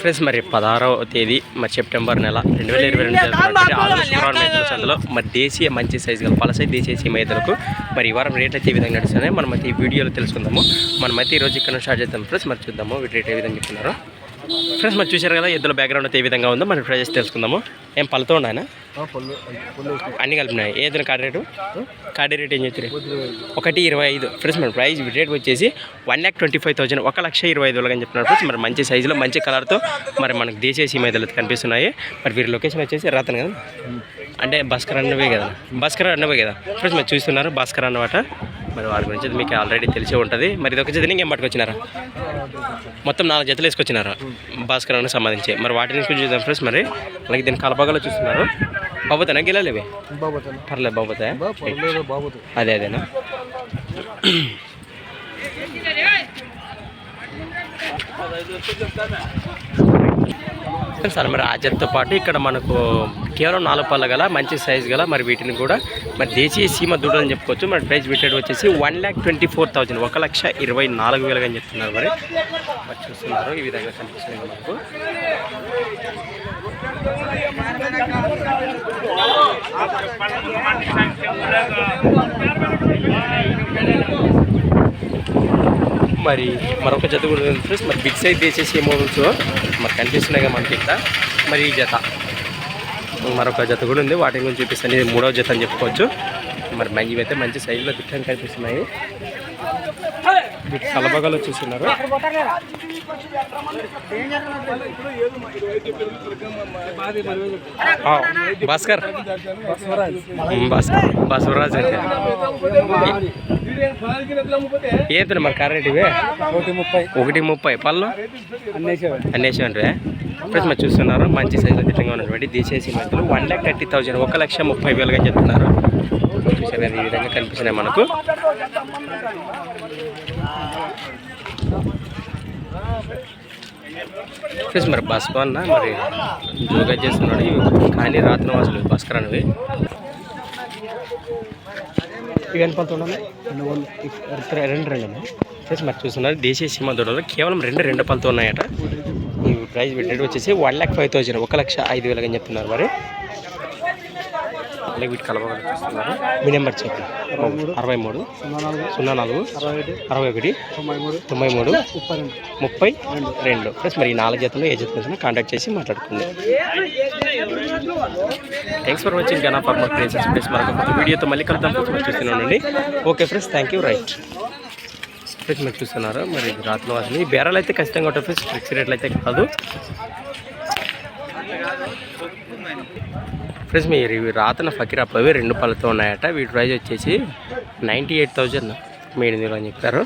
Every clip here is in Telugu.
ఫ్రెండ్స్ మరి పదహారవ తేదీ మరి సెప్టెంబర్ నెల రెండు వేల ఇరవై రెండు జరుగుతున్నటువంటి ఆదర్శ పురాణ మేతల సందులో మరి దేశీయ మంచి సైజు గల పలసై దేశీయ మేతలకు మరి ఈ వారం రేట్లు అయితే ఏ విధంగా నడుస్తున్నాయి మనం అయితే ఈ వీడియోలో తెలుసుకుందాము. మనమైతే ఈరోజు ఇక్కడ స్టార్ట్ చేద్దాం. ఫ్రెండ్స్ మరి చూద్దాము వీటి రేట్ ఏ విధంగా చెప్తున్నారు. ఫ్రెండ్స్ మరి చూశారు కదా ఎద్దుల బ్యాక్గ్రౌండ్ అయితే ఏ విధంగా ఉందో మరి ప్రైజెస్ తెలుసుకుందాము. ఏం పళ్ళతో ఉన్నాయన అన్ని కలిపినాయి. ఏదైనా కార్డు రేటు? కార్డు రేట్ ఏం చెప్తారు ఒకటి ఇరవై ఐదు. ఫ్రెండ్స్ మన ప్రైస్ రేట్ వచ్చేసి one lakh twenty five thousand. ఒక లక్ష ఇరవై ఐదు వేలు అని చెప్తున్నారు ఫ్రెండ్స్. మరి మంచి సైజులో మంచి కలర్తో మరి మనకు దేశీయ సీమైదలు కనిపిస్తున్నాయి. మరి వీరి లొకేషన్ వచ్చేసి రాతను కదా? అంటే భాస్కర్ అన్నవే కదా? భాస్కర్ అన్నవే కదా? ఫ్రెండ్స్ మీరు చూస్తున్నారు భాస్కర్ అన్నమాట. మరి వారి గురించి మీకు ఆల్రెడీ తెలిసే ఉంటుంది. మరి ఇది ఒక జత ఇంకేం పట్టుకొచ్చినారా? మొత్తం నాలుగు జతలు వేసుకొచ్చినారు? భాస్కర్ అన్నకు సంబంధించి. మరి వాటి నుంచి చూద్దాం ఫ్రెండ్స్ మరి. అలాగే దీని కలపగలో చూస్తున్నారు. బాబోతానా? గిలాలేవి బాబోతాను? పర్లేదు బాబోతాయా పర్లేదు బాబోతు. అదే అదేనా? సార్ మరి ఆ జతతో పాటు ఇక్కడ మనకు కేవలం నాలుగు పళ్ళ గల మంచి సైజు గల మరి వీటిని కూడా మరి దేశీయ సీమ దూడలు అని చెప్పుకోవచ్చు. మరి ప్రైస్ పెట్టేది వచ్చేసి one lakh twenty four thousand ఒక లక్ష ఇరవై నాలుగు వేలుగా అని చెప్తున్నారు మరి. మరి చూస్తున్నారు ఈ విధంగా కనిపిస్తుంది మనకు. మరి మరొక జత కూడా ఫ్రెండ్స్ మరి బిగ్ సైజ్ తీసేసి మోడల్స్ మరి కనిపిస్తున్నాయి కదా మనకి ఇక్కడ. మరి ఈ జత. మరొక జత కూడా ఉంది. వాటి గురించి చూపిస్తాను ఇది మూడవ జత అని చెప్పుకోవచ్చు. మరి మంచి అయితే మంచి సైజులో దిట్టంగా కనిపిస్తున్నాయి. కలబగలు చూస్తున్నారు భాస్కర్. భాస్కర్. బసవరాజ్ అంటే మరి కరెంట్ ఇవే? ఒకటి ముప్పై. ఒకటి ముప్పై. పళ్ళు? అన్నేసేవాడు. అనేసి అంటే ఫ్రెండ్స్ మరి చూస్తున్నారు మంచి సైజులో దిట్టంగా ఉన్నటువంటి దేశీయ మధ్యలో వన్ ల్యాక్ థర్టీ థౌజండ్ ఒక లక్ష ముప్పై వేలుగా చెప్తున్నారు. చూసారు ఈ విధంగా కనిపిస్తున్నాయి మనకు. ఫ్రెండ్స్ మరి బస్ అన్న మరి యోగా చేస్తున్నాడు. కానీ రాత్రి అసలు భాస్కర్ అనేవి ఇవి ఎంత రెండు రెండు ఫ్రెండ్స్ మరి చూస్తున్నారు దేశీయ సీమ దూడలు కేవలం రెండు రెండు పళ్ళతో ఉన్నాయట. ఈ ప్రైస్ పెట్టేది వచ్చేసి వన్ ల్యాక్ ఫైవ్ థౌజండ్ ఒక లక్ష ఐదు వేలుగా అని చెప్తున్నారు మరి అలాగే వీటి కలవగా చూస్తున్నారు. మీ నెంబర్ చెప్పి. అరవై మూడు సున్నా నాలుగు అరవై ఒకటి తొంభై మూడు ముప్పై రెండు. ప్లస్ మరి ఈ నాలుగు జతలు ఏ జత కాంటాక్ట్ చేసి మాట్లాడుకుంది. థ్యాంక్స్ ఫర్ వాచింగ్ గనా ఫార్మర్ ప్లేసెస్ ప్లేస్ మరొక వీడియోతో మళ్ళీ కలుద్దాం. ఫ్రెండ్స్ చూస్తున్నానండి okay friends thank you right friends మీరు చూస్తున్నారు. మరి రాత్రి వాసన ఈ బేరాలు అయితే ఖచ్చితంగా ఉంటాయి ఫ్రెండ్స్. ఫిక్స్ రేట్లు అయితే కాదు. ఫ్రెండ్స్ మీరు ఇవి రాతన ఫకీరాప్ అవి రెండు పళ్ళతో ఉన్నాయట. వీటి ప్రైజ్ వచ్చేసి నైంటీ ఎయిట్ థౌజండ్. మేడింది అని చెప్పారు.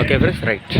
Okay friends right.